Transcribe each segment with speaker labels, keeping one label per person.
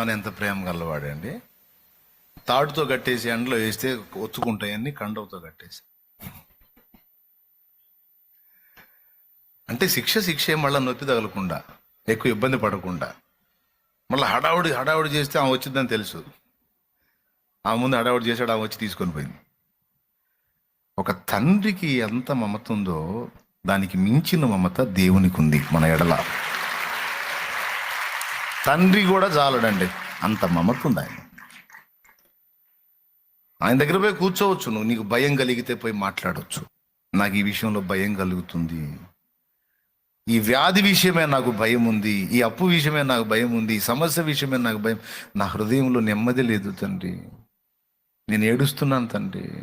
Speaker 1: అని ఎంత ప్రేమ గలవాడండి? తాడుతో కట్టేసి ఎండలో వేస్తే ఒత్తుకుంటాయన్ని కండవతో కట్టేసి. అంటే శిక్ష శిక్ష మళ్ళీ నొప్పి తగలకుండా ఎక్కువ ఇబ్బంది పడకుండా. మళ్ళీ హడావుడి హడావుడి చేస్తే ఆమె వచ్చిందని తెలుసు. ఆ ముందు హడావుడి చేశాడు ఆమె వచ్చి తీసుకొని పోయింది. ఒక తండ్రికి ఎంత మమత ఉందో దానికి మించిన మమత దేవునికి ఉంది మన ఎడల. తండ్రి కూడా చాలడండి అంత మమత ఆయన. ఆయన దగ్గర పోయి కూర్చోవచ్చు నువ్వు. నీకు భయం కలిగితే పోయి మాట్లాడవచ్చు నాకు ఈ విషయంలో భయం కలుగుతుంది. ఈ వ్యాధి విషయమే నాకు భయం ఉంది. ఈ అప్పు విషయమే నాకు భయం ఉంది. ఈ సమస్య విషయమే నాకు భయం. నా హృదయంలో నెమ్మది లేదు తండ్రి. నేను ఏడుస్తున్నాను తండ్రి.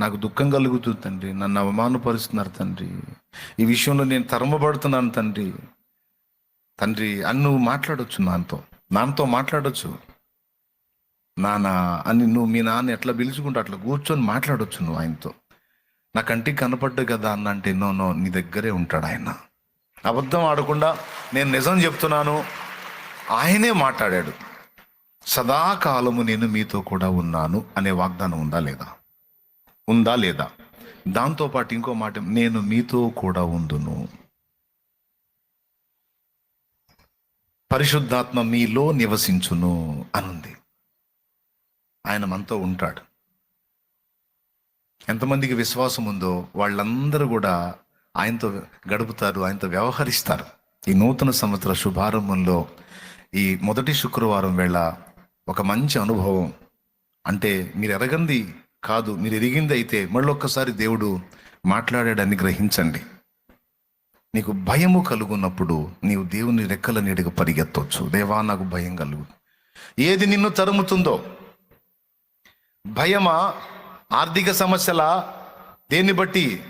Speaker 1: నాకు దుఃఖం కలుగుతుంది తండ్రి. నన్ను అవమానపరుస్తున్నారు తండ్రి. ఈ విషయంలో నేను తరమబడుతున్నాను తండ్రి. తండ్రి అని నువ్వు మాట్లాడొచ్చు నాన్నతో నాన్నతో మాట్లాడొచ్చు. నాన్న అని నువ్వు మీ నాన్న ఎట్లా పిలుచుకుంటా అట్లా కూర్చొని మాట్లాడొచ్చు నువ్వు ఆయనతో. నా కంటికి కనపడ్డు కదా అన్న అంటే నో నో నీ దగ్గరే ఉంటాడు ఆయన. అబద్ధం ఆడకుండా నేను నిజం చెప్తున్నాను. ఆయనే మాట్లాడాడు. సదాకాలము నేను మీతో కూడా ఉన్నాను అనే వాగ్దానం ఉందా లేదా? ఉందా లేదా? దాంతోపాటు ఇంకో మాట నేను మీతో కూడా ఉందును. పరిశుద్ధాత్మ మీలో నివసించును అనుంది. ఆయన మనతో ఉంటాడు. ఎంతమందికి విశ్వాసం ఉందో వాళ్ళందరూ కూడా ఆయనతో గడుపుతారు ఆయనతో వ్యవహరిస్తారు. ఈ నూతన సంవత్సర శుభారంభంలో ఈ మొదటి శుక్రవారం వేళ ఒక మంచి అనుభవం. అంటే మీరు ఎరగంది కాదు మీరు ఎరిగింది అయితే మళ్ళొక్కసారి దేవుడు మాట్లాడాడని గ్రహించండి. నీకు భయము కలుగున్నప్పుడు నీవు దేవుని రెక్కల నీడగా పరిగెత్తవచ్చు దేవా నాకు భయం కలుగు. ఏది నిన్ను తరుముతుందో? భయమా? ఆర్థిక సమస్యల? దేన్ని బట్టి?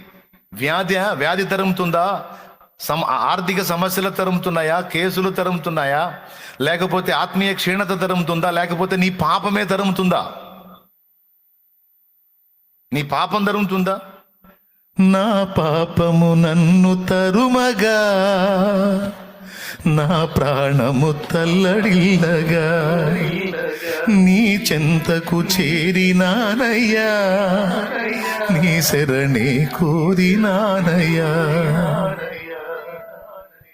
Speaker 1: వ్యాధి వ్యాధి తరుముతుందా? సమ ఆర్థిక సమస్యలు తరుముతున్నాయా? కేసులు తరుముతున్నాయా? లేకపోతే ఆత్మీయ క్షీణత తరుముతుందా? లేకపోతే నీ పాపమే తరుముతుందా? నీ పాపం తరుముతుందా? నా పాపము నన్ను తరుమగా నా ప్రాణము తల్లడిల్లగా. నీ చెంతకు చేరినానయ్యా నీ శరణే కోరినానయ్యా.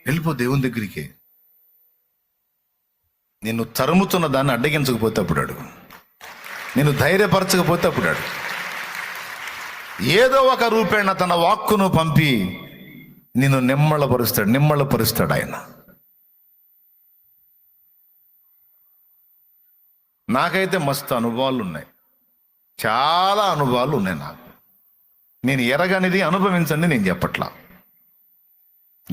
Speaker 1: వెళ్ళిపో దేవుని దగ్గరికి. నిన్ను తరుముతున్న దాన్ని అడ్డగించకపోతే అప్పుడు అడుగు. నేను ధైర్యపరచకపోతే అప్పుడు అడుగు. ఏదో ఒక రూపేణ తన వాక్కును పంపి నిన్ను నిమ్మళపరుస్తాడు నిమ్మళపరుస్తాడు ఆయన. నాకైతే మస్తు అనుభవాలు ఉన్నాయి చాలా అనుభవాలు ఉన్నాయి నాకు. నేను ఎరగనిది అనుభవించండి నేను చెప్పట్లా.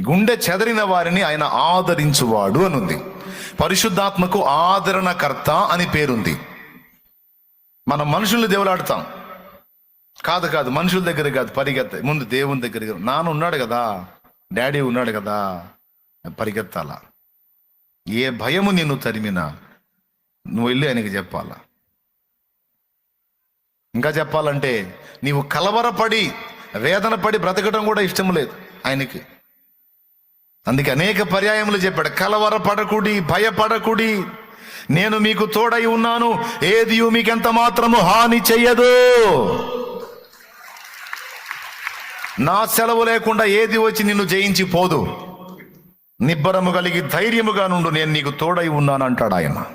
Speaker 1: గుండె చెదరిన వారిని ఆయన ఆదరించువాడు అని ఉంది పరిశుద్ధాత్మకు ఆదరణకర్త అని పేరుంది. మనం మనుషుల్ని దేవులాడతాం. కాదు కాదు. మనుషుల దగ్గర కాదు. పరిగెత్త ముందు దేవుని దగ్గర నాన్న ఉన్నాడు కదా. డాడీ ఉన్నాడు కదా. పరిగెత్తాల. ఏ భయము నిన్ను తరిమినా నువ్వు వెళ్ళి ఆయనకి చెప్పాలా? ఇంకా చెప్పాలంటే నీవు కలవరపడి వేదన పడి బ్రతకడం కూడా ఇష్టం లేదు ఆయనకి. అందుకే అనేక పర్యాయములు చెప్పాడు. కలవరపడకుడి భయపడకుడి. నేను మీకు తోడై ఉన్నాను. ఏది మీకు ఎంత మాత్రము హాని చెయ్యదు. నా సెలవు లేకుండా ఏది వచ్చి నిన్ను జయించి పోదు. నిబ్బరము కలిగి ధైర్యముగా నుండు నేను నీకు తోడై ఉన్నాను అంటాడు ఆయన.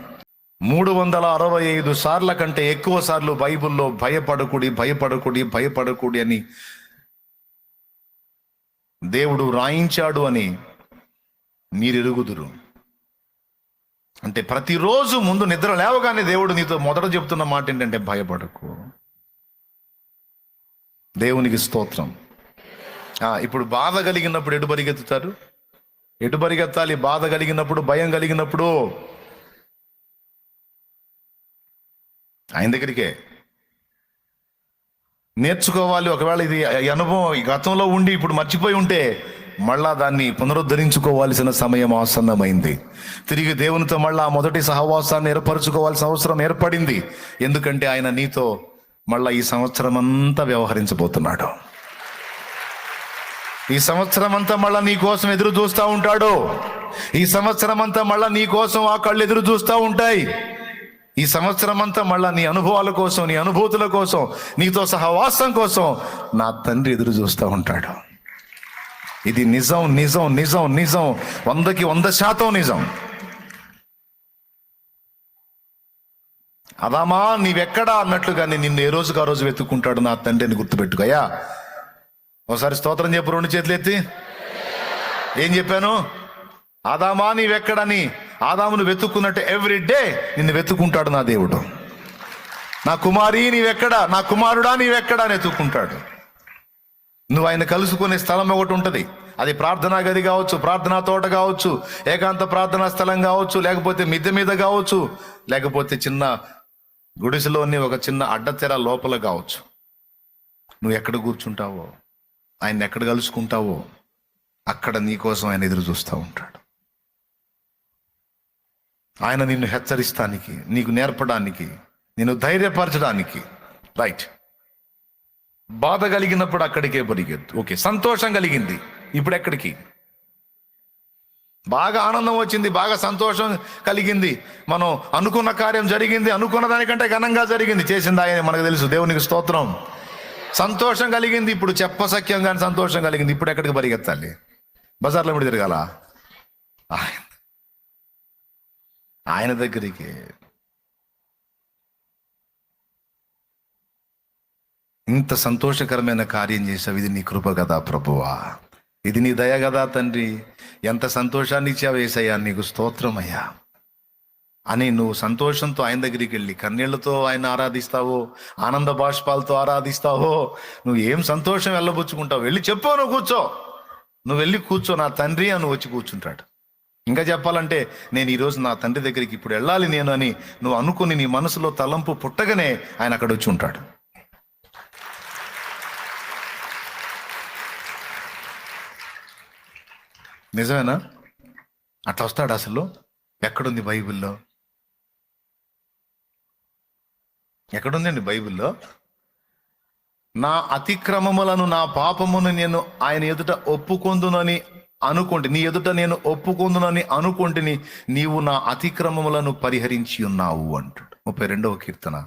Speaker 1: మూడు వందల అరవై ఐదు సార్ల కంటే ఎక్కువ సార్లు బైబిల్లో భయపడకుడి భయపడకుడి భయపడకుడి అని దేవుడు రాయించాడు అని మీరు ఎరుగుదురు అంటే ప్రతిరోజు ముందు నిద్ర లేవగానే దేవుడు నీతో మొదట చెప్తున్న మాట ఏంటంటే భయపడకు. దేవునికి స్తోత్రం. ఇప్పుడు బాధ కలిగినప్పుడు ఎటు పరిగెత్తుతారు? ఎటు పరిగెత్తాలి? బాధ కలిగినప్పుడు భయం కలిగినప్పుడు? ఆయన దగ్గరికే. నేర్చుకోవాలి. ఒకవేళ ఇది అనుభవం ఈ గతంలో ఉండి ఇప్పుడు మర్చిపోయి ఉంటే మళ్ళా దాన్ని పునరుద్ధరించుకోవాల్సిన సమయం ఆసన్నమైంది. తిరిగి దేవునితో మళ్ళా ఆ మొదటి సహవాసాన్ని ఏర్పరచుకోవాల్సిన అవసరం ఏర్పడింది. ఎందుకంటే ఆయన నీతో మళ్ళా ఈ సంవత్సరం అంతా వ్యవహరించబోతున్నాడు. ఈ సంవత్సరం అంతా మళ్ళా నీ కోసం ఎదురు చూస్తూ ఉంటాడు. ఈ సంవత్సరం అంతా మళ్ళా నీ కోసం ఆ కళ్ళు ఎదురు చూస్తూ ఉంటాయి. ఈ సంవత్సరం అంతా మళ్ళా నీ అనుభవాల కోసం నీ అనుభూతుల కోసం నీతో సహవాసం కోసం నా తండ్రి ఎదురు చూస్తూ ఉంటాడు. ఇది నిజం నిజం నిజం నిజం. వందకి వంద శాతం నిజం. అదామా నీవెక్కడా అన్నట్లుగానే నిన్ను ఏ రోజుకు ఆ రోజు వెతుక్కుంటాడు నా తండ్రిని గుర్తుపెట్టుకోయా ఒకసారి స్తోత్రం చెప్పు రెండు చేతులు ఎత్తి. ఏం చెప్పాను? ఆదామా నీవెక్కడని ఆదామును వెతుక్కున్నట్టు ఎవ్రీ డే నిన్ను వెతుక్కుంటాడు నా దేవుడు. నా కుమారి నీవెక్కడ? నా కుమారుడా నీవెక్కడా అని వెతుక్కుంటాడు. నువ్వు ఆయన కలుసుకునే స్థలం ఒకటి ఉంటుంది. అది ప్రార్థనా గది కావచ్చు ప్రార్థనా తోట కావచ్చు ఏకాంత ప్రార్థనా స్థలం కావచ్చు లేకపోతే మిద్దె మీద కావచ్చు లేకపోతే చిన్న గుడిసెలోని ఒక చిన్న అడ్డతెర లోపల కావచ్చు. నువ్వు ఎక్కడ కూర్చుంటావో? ఆయన ఎక్కడ కలుసుకుంటావో అక్కడ నీకోసం ఆయన ఎదురు చూస్తూ ఉంటాడు. ఆయన నిన్ను హెచ్చరిస్తానికి నీకు నేర్పడానికి నిన్ను ధైర్యపరచడానికి. రైట్ బాధ కలిగినప్పుడు అక్కడికే పరిగెత్తు. ఓకే సంతోషం కలిగింది. ఇప్పుడు ఎక్కడికి? బాగా ఆనందం వచ్చింది బాగా సంతోషం కలిగింది. మనం అనుకున్న కార్యం జరిగింది అనుకున్న దానికంటే ఘనంగా జరిగింది. చేసింది ఆయన మనకు తెలుసు. దేవునికి స్తోత్రం. సంతోషం కలిగింది ఇప్పుడు చెప్పసఖ్యం కానీ సంతోషం కలిగింది ఇప్పుడు ఎక్కడికి పరిగెత్తాలి? బజార్లో ఇప్పుడు తిరగాల? ఆయన ఆయన దగ్గరికి. ఇంత సంతోషకరమైన కార్యం చేసావు ఇది నీ కృప కదా ప్రభువా. ఇది నీ దయ కదా తండ్రి. ఎంత సంతోషాన్ని ఇచ్చావు వేసయ్యా నీకు స్తోత్రమయ్యా. అని నువ్వు సంతోషంతో ఆయన దగ్గరికి వెళ్ళి కన్నీళ్ళతో ఆయన ఆరాధిస్తావో ఆనంద బాష్పాలతో ఆరాధిస్తావో నువ్వు ఏం సంతోషం వెళ్ళబుచ్చుకుంటావు? వెళ్ళి చెప్పు నువ్వు కూర్చో. నువ్వు వెళ్ళి కూర్చో నా తండ్రి అని వచ్చి కూర్చుంటాడు. ఇంకా చెప్పాలంటే నేను ఈరోజు నా తండ్రి దగ్గరికి ఇప్పుడు వెళ్ళాలి నేను అని నువ్వు అనుకుని నీ మనసులో తలంపు పుట్టగానే ఆయన అక్కడ వచ్చి ఉంటాడు. నిజమేనా? అట్లా వస్తాడు అసలు? ఎక్కడుంది బైబిల్లో? ఎక్కడుందండి బైబిల్లో? నా అతిక్రమములను నా పాపమును నేను ఆయన ఎదుట ఒప్పుకొందునని అనుకోండి నీ ఎదుట నేను ఒప్పుకొందునని అనుకుంటుని నీవు నా అతిక్రమములను పరిహరించి ఉన్నావు అంటాడు. ముప్పై రెండవ కీర్తన.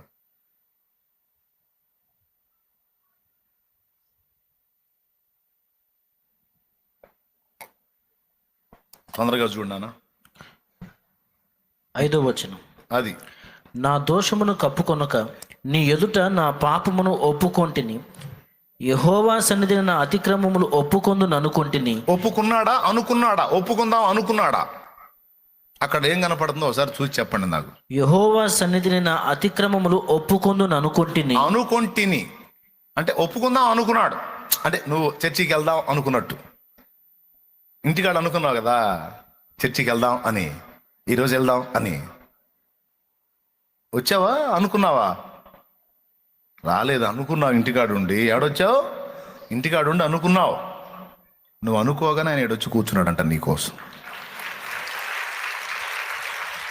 Speaker 1: తొందరగా చూడనా
Speaker 2: ఐదో వచనం.
Speaker 1: అది.
Speaker 2: నా దోషమును కప్పుకొనక నీ ఎదుట నా పాపమును ఒప్పుకొంటిని. యహోవా సన్నిధిని నా అతిక్రమములు ఒప్పుకొందు అనుకొంటిని.
Speaker 1: ఒప్పుకున్నాడా? అనుకున్నాడా? ఒప్పుకుందాం అనుకున్నాడా? అక్కడ ఏం కనపడుతుందో ఒకసారి చూసి చెప్పండి నాకు.
Speaker 2: యహోవా సన్నిధిని నా అతిక్రమములు ఒప్పుకొందు అనుకొంటిని.
Speaker 1: అనుకొంటిని. అంటే ఒప్పుకుందాం అనుకున్నాడు. అంటే నువ్వు చర్చికి వెళ్దాం అనుకున్నట్టు. ఇంటికాడ అనుకున్నావు కదా? చర్చికి వెళ్దాం అని. ఈరోజు వెళ్దాం అని. వచ్చావా? అనుకున్నావా? రాలేదు అనుకున్నావు ఇంటికాడుండి. ఏడొచ్చావు? ఇంటికాడుండి అనుకున్నావు. నువ్వు అనుకోగానే ఆయన ఏడొచ్చి కూర్చున్నాడంట నీకోసం.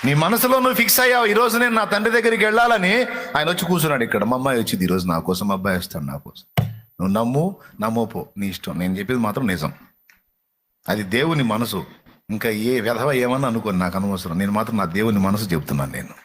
Speaker 1: నీ మనసులో నువ్వు ఫిక్స్ అయ్యావు ఈరోజు నేను నా తండ్రి దగ్గరికి వెళ్ళాలని. ఆయన వచ్చి కూర్చున్నాడు ఇక్కడ. మా అమ్మాయి వచ్చింది ఈరోజు నా కోసం అబ్బాయి వస్తాడు నా కోసం. నువ్వు నమ్ము నమ్మోపో నీ ఇష్టం. నేను చెప్పేది మాత్రం నిజం. అది దేవుని మనసు. ఇంకా ఏ విధవ ఏమన్నా అనుకోని నాకు అనవసరం. నేను మాత్రం నా దేవుని మనసు చెప్తున్నాను నేను.